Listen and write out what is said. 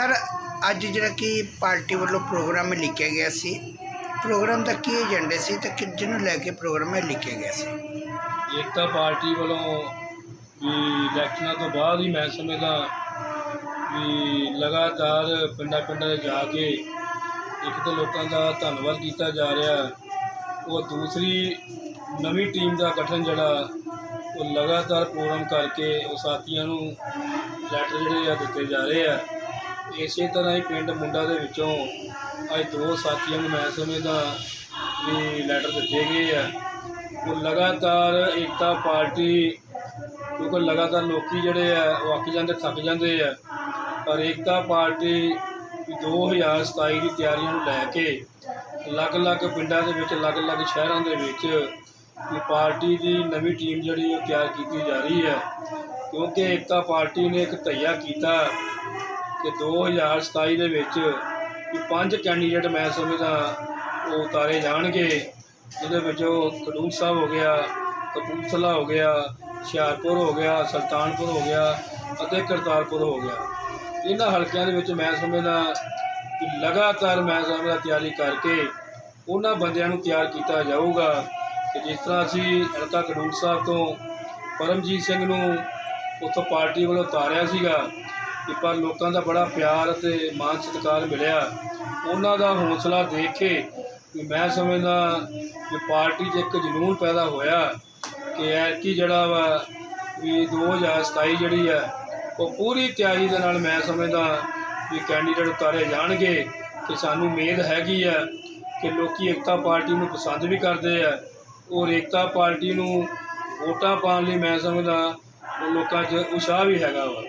Sir, ਅੱਜ ਜਿਹੜਾ ਕਿ ਪਾਰਟੀ ਵੱਲੋਂ ਪ੍ਰੋਗਰਾਮ ਲਿਖਿਆ ਗਿਆ ਸੀ। ਪ੍ਰੋਗਰਾਮ ਦਾ ਕੀ ਏਜੰਡੇ ਸੀ ਤੇ ਕਿੱਜ ਨੂੰ ਲੈ ਕੇ ਪ੍ਰੋਗਰਾਮ ਲਿਖਿਆ ਗਿਆ ਸੀ? ਏਕਤਾ ਪਾਰਟੀ ਵੱਲੋਂ ਵੀ ਇਲੈਕਸ਼ਨਾਂ ਤੋਂ ਬਾਅਦ ਹੀ ਮੈਂ ਸਮਝਦਾ ਵੀ ਲਗਾਤਾਰ ਪਿੰਡਾਂ ਪਿੰਡਾਂ 'ਚ ਜਾ ਕੇ ਇੱਕ ਤਾਂ ਲੋਕਾਂ ਦਾ ਧੰਨਵਾਦ ਕੀਤਾ ਜਾ ਰਿਹਾ। ਉਹ ਦੂਸਰੀ ਨਵੀਂ ਟੀਮ ਦਾ ਗਠਨ ਜਿਹੜਾ, ਉਹ ਲਗਾਤਾਰ ਪ੍ਰੋਗਰਾਮ ਕਰਕੇ ਉਹ ਸਾਥੀਆਂ ਨੂੰ ਲੈਟਰ ਜਿਹੜੇ ਆ ਦਿੱਤੇ ਜਾ ਰਹੇ ਆ। ਇਸੇ ਤਰ੍ਹਾਂ ਹੀ ਪਿੰਡ ਮੁੰਡਾ ਦੇ ਵਿੱਚੋਂ ਅੱਜ ਦੋ ਸਾਥੀਆਂ ਨੂੰ ਮੈਂ ਸਮਝਦਾ ਵੀ ਲੈਟਰ ਦਿੱਤੇ ਗਏ ਆ। ਉਹ ਲਗਾਤਾਰ ਏਕਤਾ ਪਾਰਟੀ, ਕਿਉਂਕਿ ਲਗਾਤਾਰ ਲੋਕੀ ਜਿਹੜੇ ਆ, ਉਹ ਅੱਕ ਜਾਂਦੇ, ਥੱਕ ਜਾਂਦੇ ਆ। ਪਰ ਏਕਤਾ ਪਾਰਟੀ ਵੀ 2027 ਦੀ ਤਿਆਰੀਆਂ ਨੂੰ ਲੈ ਕੇ ਅਲੱਗ-ਅਲੱਗ ਪਿੰਡਾਂ ਦੇ ਵਿੱਚ, ਅਲੱਗ-ਅਲੱਗ ਸ਼ਹਿਰਾਂ ਦੇ ਵਿੱਚ ਵੀ ਪਾਰਟੀ ਦੀ ਨਵੀਂ ਟੀਮ ਜਿਹੜੀ ਉਹ ਤਿਆਰ ਕੀਤੀ ਜਾ ਰਹੀ ਹੈ ਕਿਉਂਕਿ ਏਕਤਾ ਪਾਰਟੀ ਨੇ ਇੱਕ ਧਈਆ ਕੀਤਾ ਕਿ 2027 ਦੇ ਵਿੱਚ ਵੀ ਪੰਜ ਕੈਂਡੀਡੇਟ ਮੈਂ ਸਮਝਦਾ ਉਹ ਉਤਾਰੇ ਜਾਣਗੇ, ਜਿਹਦੇ ਵਿੱਚੋਂ ਖਡੂਰ ਸਾਹਿਬ ਹੋ ਗਿਆ, ਕਪੂਰਥਲਾ ਹੋ ਗਿਆ, ਹੁਸ਼ਿਆਰਪੁਰ ਹੋ ਗਿਆ, ਸੁਲਤਾਨਪੁਰ ਹੋ ਗਿਆ ਅਤੇ ਕਰਤਾਰਪੁਰ ਹੋ ਗਿਆ। ਇਹਨਾਂ ਹਲਕਿਆਂ ਦੇ ਵਿੱਚ ਮੈਂ ਸਮਝਦਾ ਕਿ ਲਗਾਤਾਰ ਮੈਂ ਸਮਝਦਾ ਤਿਆਰੀ ਕਰਕੇ ਉਹਨਾਂ ਬੰਦਿਆਂ ਨੂੰ ਤਿਆਰ ਕੀਤਾ ਜਾਊਗਾ ਕਿ ਜਿਸ ਤਰ੍ਹਾਂ ਅਸੀਂ ਹਲਕਾ ਖਡੂਰ ਸਾਹਿਬ ਤੋਂ ਪਰਮਜੀਤ ਸਿੰਘ ਨੂੰ ਉੱਥੋਂ ਪਾਰਟੀ ਵੱਲੋਂ ਉਤਾਰਿਆ ਸੀਗਾ ਕਿ ਪਰ ਲੋਕਾਂ ਦਾ ਬੜਾ ਪਿਆਰ ਅਤੇ ਮਾਨ ਸਤਿਕਾਰ ਮਿਲਿਆ। ਉਹਨਾਂ ਦਾ ਹੌਸਲਾ ਦੇਖ ਕੇ ਵੀ ਮੈਂ ਸਮਝਦਾ ਕਿ ਪਾਰਟੀ 'ਚ ਇੱਕ ਜਨੂਨ ਪੈਦਾ ਹੋਇਆ ਕਿ ਐਤਕੀ ਜਿਹੜਾ ਵਾ ਵੀ 2027 ਜਿਹੜੀ ਹੈ ਉਹ ਪੂਰੀ ਤਿਆਰੀ ਦੇ ਨਾਲ ਮੈਂ ਸਮਝਦਾ ਵੀ ਕੈਂਡੀਡੇਟ ਉਤਾਰੇ ਜਾਣਗੇ ਕਿ ਸਾਨੂੰ ਉਮੀਦ ਹੈਗੀ ਆ ਕਿ ਲੋਕੀ ਏਕਤਾ ਪਾਰਟੀ ਨੂੰ ਪਸੰਦ ਵੀ ਕਰਦੇ ਆ ਔਰ ਏਕਤਾ ਪਾਰਟੀ ਨੂੰ ਵੋਟਾਂ ਪਾਉਣ ਲਈ ਮੈਂ ਸਮਝਦਾ ਲੋਕਾਂ 'ਚ ਉਤਸ਼ਾਹ ਵੀ ਹੈਗਾ ਵਾ।